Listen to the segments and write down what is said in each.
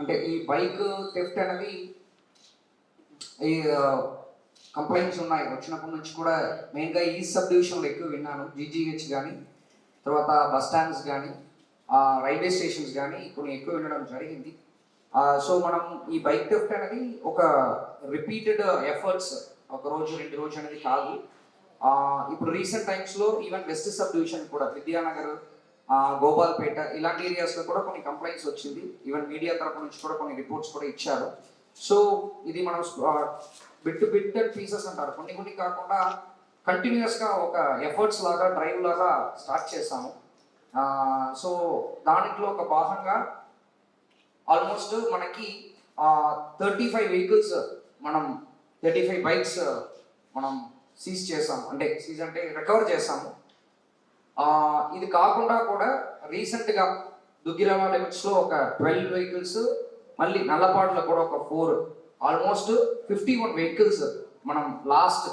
అంటే ఈ bike theft అనేది ఈ కంప్లైంట్స్ ఉన్నాయి. వచ్చినప్పటి నుంచి కూడా మెయిన్గా ఈ సబ్ డివిజన్లో ఎక్కువ విన్నాను. జీజీహెచ్ కానీ తర్వాత బస్ స్టాండ్స్ కానీ రైల్వే స్టేషన్స్ కానీ కొన్ని ఎక్కువ వినడం జరిగింది. సో మనం ఈ బైక్ థెఫ్ట్ అనేది ఒక రిపీటెడ్ ఎఫర్ట్స్ ఒక రోజు రెండు రోజు అనేది కాదు. ఇప్పుడు రీసెంట్ టైమ్స్లో ఈవెన్ వెస్ట్ సబ్ డివిజన్ కూడా విద్యానగర్ గోపాల్పేట ఇలాంటి ఏరియాస్లో కూడా కొన్ని కంప్లైంట్స్ వచ్చింది. ఈవెన్ మీడియా తరపు నుంచి కూడా కొన్ని రిపోర్ట్స్ కూడా ఇచ్చారు. సో ఇది మనం బిట్ బిట్ అండ్ పీసెస్ అంటారు. కొన్ని కొన్ని కాకుండా కంటిన్యూస్గా ఒక ఎఫర్ట్స్ లాగా డ్రైవ్ లాగా స్టార్ట్ చేశాము. సో దాంట్లో ఒక భాగంగా ఆల్మోస్ట్ మనకి థర్టీ ఫైవ్ వెహికల్స్ మనం థర్టీ ఫైవ్ బైక్స్ మనం సీజ్ చేసాము అంటే సీజ్ అంటే రికవర్ చేసాము ఆ, ఇది కాకుండా కూడా రీసెంట్గా దుగ్గిరామ లిమిట్స్లో ఒక ట్వెల్వ్ వెహికల్స్ మళ్ళీ నల్లపాడులో కూడా ఒక four almost fifty one vehicles మనం లాస్ట్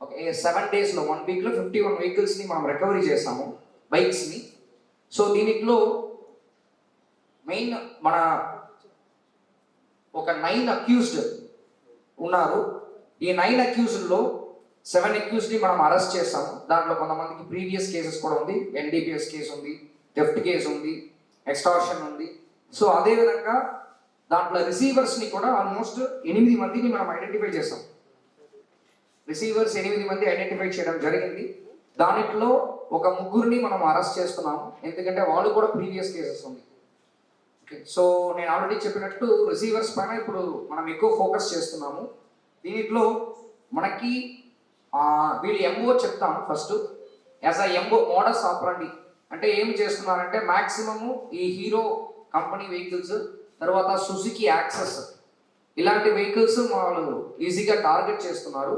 ఒక సెవెన్ డేస్లో వన్ వీక్లో ఫిఫ్టీ వన్ వెహికల్స్ని మనం రికవరీ చేసాము బైక్స్ని సో దీనిలో మెయిన్ మన ఒక నైన్ అక్యూజ్డ్ ఉన్నారు. ఈ నైన్ అక్యూజ్డ్లో సెవెన్ అక్యూజ్డ్ని మనం అరెస్ట్ చేస్తాం దాంట్లో కొంతమందికి ప్రీవియస్ కేసెస్ కూడా ఉంది. ఎన్డీపీఎస్ కేసు ఉంది. డెఫ్ట్ కేసు ఉంది. ఎక్స్టార్షన్ ఉంది. సో అదేవిధంగా దాంట్లో రిసీవర్స్ని కూడా ఆల్మోస్ట్ ఎనిమిది మందిని మనం ఐడెంటిఫై చేస్తాం రిసీవర్స్ ఎనిమిది మంది ఐడెంటిఫై చేయడం జరిగింది. దానిట్లో ఒక ముగ్గురిని మనం అరెస్ట్ చేస్తున్నాము. ఎందుకంటే వాళ్ళు కూడా ప్రీవియస్ కేసెస్ ఉంది. ఓకే సో నేను ఆల్రెడీ చెప్పినట్టు రిసీవర్స్ పైన ఇప్పుడు మనం ఎక్కువ ఫోకస్ చేస్తున్నాము. దీంట్లో మనకి వీళ్ళు ఎంఓ చెప్తాము first. As a MO modus operandi. అంటే ఏం చేస్తున్నారంటే మాక్సిమము ఈ హీరో కంపెనీ వెహికల్స్ తర్వాత సుజుకి యాక్సెస్. ఇలాంటి వెహికల్స్ వాళ్ళు ఈజీగా టార్గెట్ చేస్తున్నారు.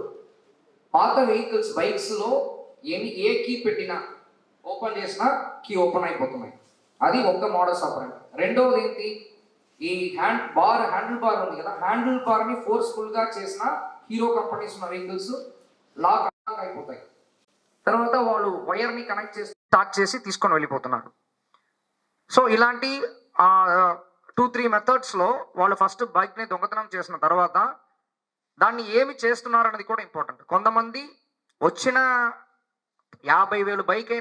పాత వెహికల్స్ బైక్స్లో ఏమి ఏ కీ పెట్టినా ఓపెన్ చేసినా కీ ఓపెన్ అయిపోతున్నాయి. అది ఒక్క మోడల్స్ ఆపరండి. రెండవది ఏంటి? ఈ హ్యాండ్ బార్ హ్యాండిల్ బార్ ఉంది కదా హ్యాండిల్ బార్ని ఫోర్స్ఫుల్గా చేసిన హీరో కంపెనీస్ ఉన్న వెహికల్స్ లాక్ అయిపోతాయి తర్వాత వాళ్ళు వైర్ని కనెక్ట్ చేసి స్టార్ట్ చేసి తీసుకొని వెళ్ళిపోతున్నారు. సో ఇలాంటి టూ త్రీ మెథడ్స్లో వాళ్ళు ఫస్ట్ బైక్ని దొంగతనం చేసిన తర్వాత దాన్ని ఏమి చేస్తున్నారు అనేది కూడా ఇంపార్టెంట్. కొంతమంది వచ్చిన యాభై వేలు బైక్ అయినా